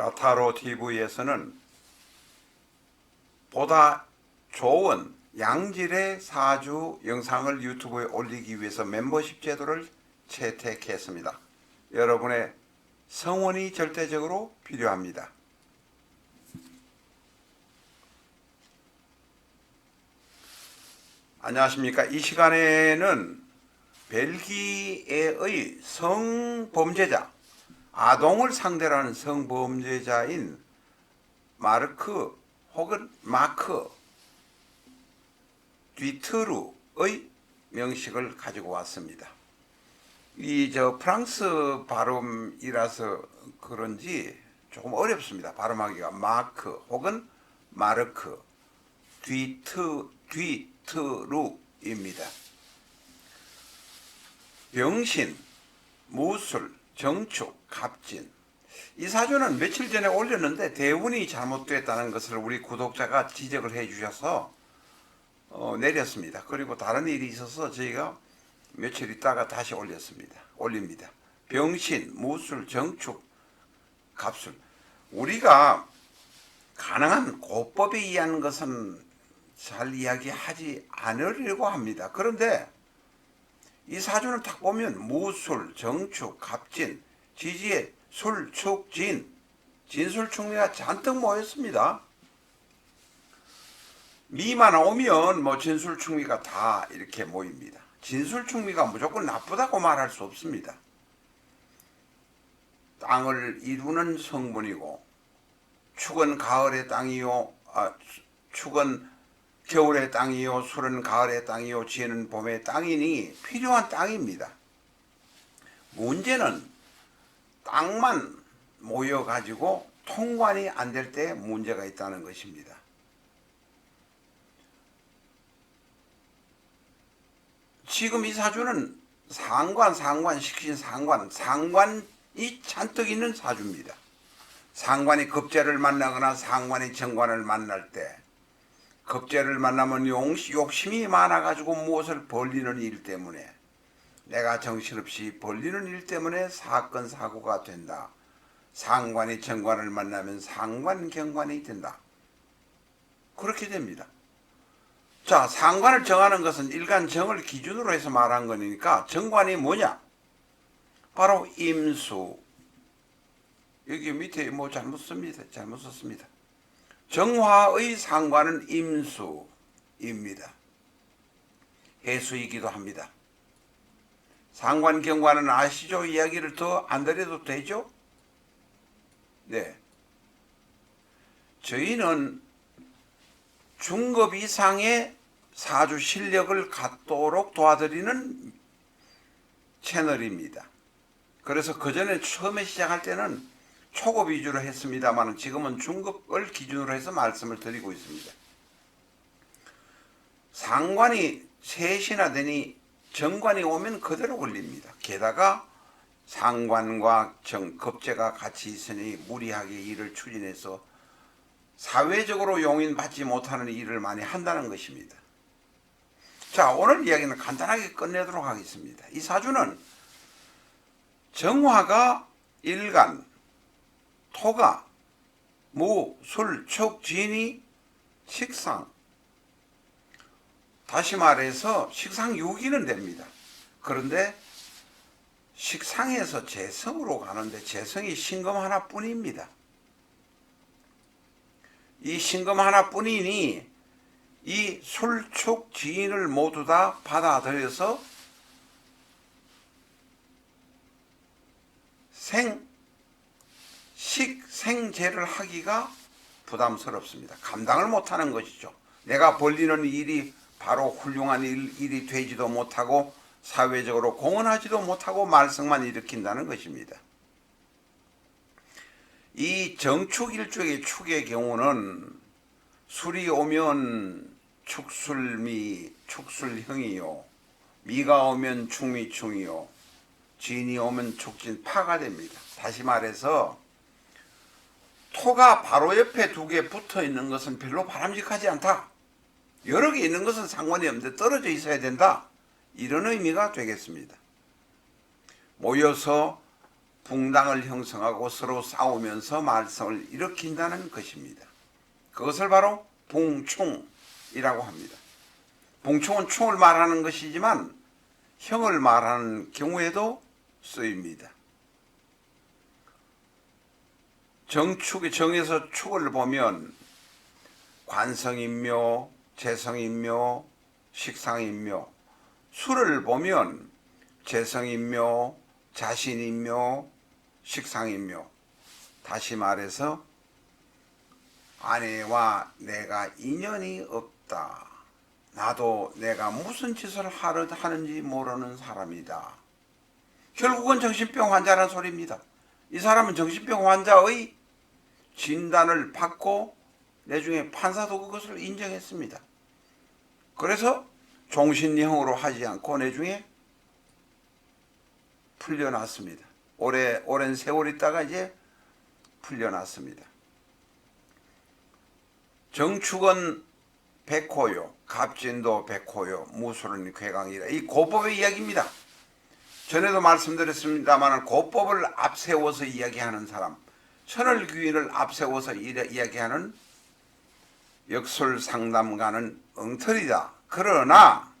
라타로 TV에서는 보다 좋은 양질의 사주 영상을 유튜브에 올리기 위해서 멤버십 제도를 채택했습니다. 여러분의 성원이 절대적으로 필요합니다. 안녕하십니까. 이 시간에는 벨기에의 성범죄자, 아동을 상대로 하는 성범죄자인 마르크 혹은 마크 뒤트루의 명식을 가지고 왔습니다. 이 저 프랑스 발음이라서 그런지 조금 어렵습니다. 발음하기가 마크 혹은 마르크 뒤트 뒤트루입니다. 병신, 무술, 정축, 갑진. 이 사주는 며칠 전에 올렸는데 대운이 잘못됐다는 것을 우리 구독자가 지적을 해 주셔서 어, 내렸습니다. 그리고 다른 일이 있어서 저희가 며칠 있다가 다시 올렸습니다. 올립니다. 병신, 무술, 정축, 갑술. 우리가 가능한 고법에 의한 것은 잘 이야기하지 않으려고 합니다. 그런데 이 사주를 딱 보면 무술, 정축, 갑진, 지지에 술, 축, 진, 진술충리가 잔뜩 모였습니다. 미만 오면 뭐 진술충리가 다 이렇게 모입니다. 진술충리가 무조건 나쁘다고 말할 수 없습니다. 땅을 이루는 성분이고 축은 가을의 땅이요, 아, 축은 겨울의 땅이요, 술은 가을의 땅이요, 지혜는 봄의 땅이니 필요한 땅입니다. 문제는 땅만 모여 가지고 통관이 안 될 때 문제가 있다는 것입니다. 지금 이 사주는 상관, 상관, 식신, 상관, 상관이 잔뜩 있는 사주입니다. 상관이 급제를 만나거나 상관이 정관을 만날 때 급제를 만나면 용- 욕심이 많아가지고 무엇을 벌리는 일 때문에 내가 정신없이 벌리는 일 때문에 사건 사고가 된다. 상관이 정관을 만나면 상관 경관이 된다. 그렇게 됩니다. 자, 상관을 정하는 것은 일간 정을 기준으로 해서 말한 거니까 정관이 뭐냐? 바로 임수. 여기 밑에 뭐 잘못 씁니다. 잘못 썼습니다. 정화의 상관은 임수입니다. 해수이기도 합니다. 상관 경관은 아시죠? 이야기를 더 안 드려도 되죠? 네. 저희는 중급 이상의 사주 실력을 갖도록 도와드리는 채널입니다. 그래서 그 전에 처음에 시작할 때는 초급 위주로 했습니다만 지금은 중급을 기준으로 해서 말씀을 드리고 있습니다. 상관이 셋이나 되니 정관이 오면 그대로 걸립니다. 게다가 상관과 정, 급제가 같이 있으니 무리하게 일을 추진해서 사회적으로 용인받지 못하는 일을 많이 한다는 것입니다. 자, 오늘 이야기는 간단하게 끝내도록 하겠습니다. 이 사주는 정화가 일간, 토가, 무, 술, 촉, 진이 식상. 다시 말해서 식상 6위는 됩니다. 그런데 식상에서 재성으로 가는데 재성이 신금 하나뿐입니다. 이 신금 하나뿐이니 이 술축 지인을 모두 다 받아들여서 생 식생제를 하기가 부담스럽습니다. 감당을 못하는 것이죠. 내가 벌리는 일이 바로 훌륭한 일, 일이 되지도 못하고 사회적으로 공헌하지도 못하고 말썽만 일으킨다는 것입니다. 이 정축 일족의 축의 경우는 술이 오면 축술미 축술형이요 미가 오면 축미충이요 진이 오면 축진 파가 됩니다. 다시 말해서 토가 바로 옆에 두 개 붙어 있는 것은 별로 바람직하지 않다. 여러 개 있는 것은 상관이 없는데 떨어져 있어야 된다. 이런 의미가 되겠습니다. 모여서 붕당을 형성하고 서로 싸우면서 말썽을 일으킨다는 것입니다. 그것을 바로 붕충이라고 합니다. 붕충은 충을 말하는 것이지만 형을 말하는 경우에도 쓰입니다. 정축 정에서 축을 보면 관성인묘, 재성인묘, 식상인묘, 수를 보면 재성인묘, 자신인묘, 식상인묘. 다시 말해서 아내와 내가 인연이 없다. 나도 내가 무슨 짓을 하는지 모르는 사람이다. 결국은 정신병 환자라는 소리입니다. 이 사람은 정신병 환자의 진단을 받고 내중에 판사도 그것을 인정했습니다. 그래서 종신형으로 하지 않고 내중에 풀려났습니다. 오래 오랜 세월 있다가 이제 풀려났습니다. 정축은 백호요, 갑진도 백호요, 무술은 괴강이라 이 고법의 이야기입니다. 전에도 말씀드렸습니다만 고법을 앞세워서 이야기하는 사람, 천을귀인을 앞세워서 이야기하는 역술 상담가는 엉터리다. 그러나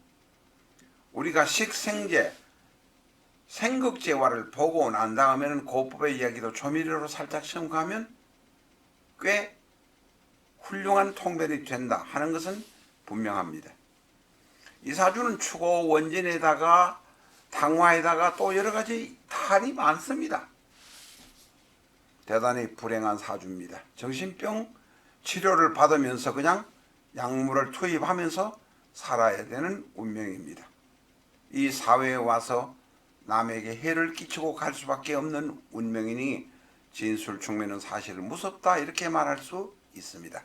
우리가 식생제, 생극제화를 보고 난 다음에는 고법의 이야기도 조미료로 살짝 첨가하면 꽤 훌륭한 통변이 된다 하는 것은 분명합니다. 이 사주는 추고 원진에다가 당화에다가 또 여러 가지 탈이 많습니다. 대단히 불행한 사주입니다. 정신병 치료를 받으면서 그냥 약물을 투입하면서 살아야 되는 운명입니다. 이 사회에 와서 남에게 해를 끼치고 갈 수밖에 없는 운명이니 진술 충매는 사실 무섭다 이렇게 말할 수 있습니다.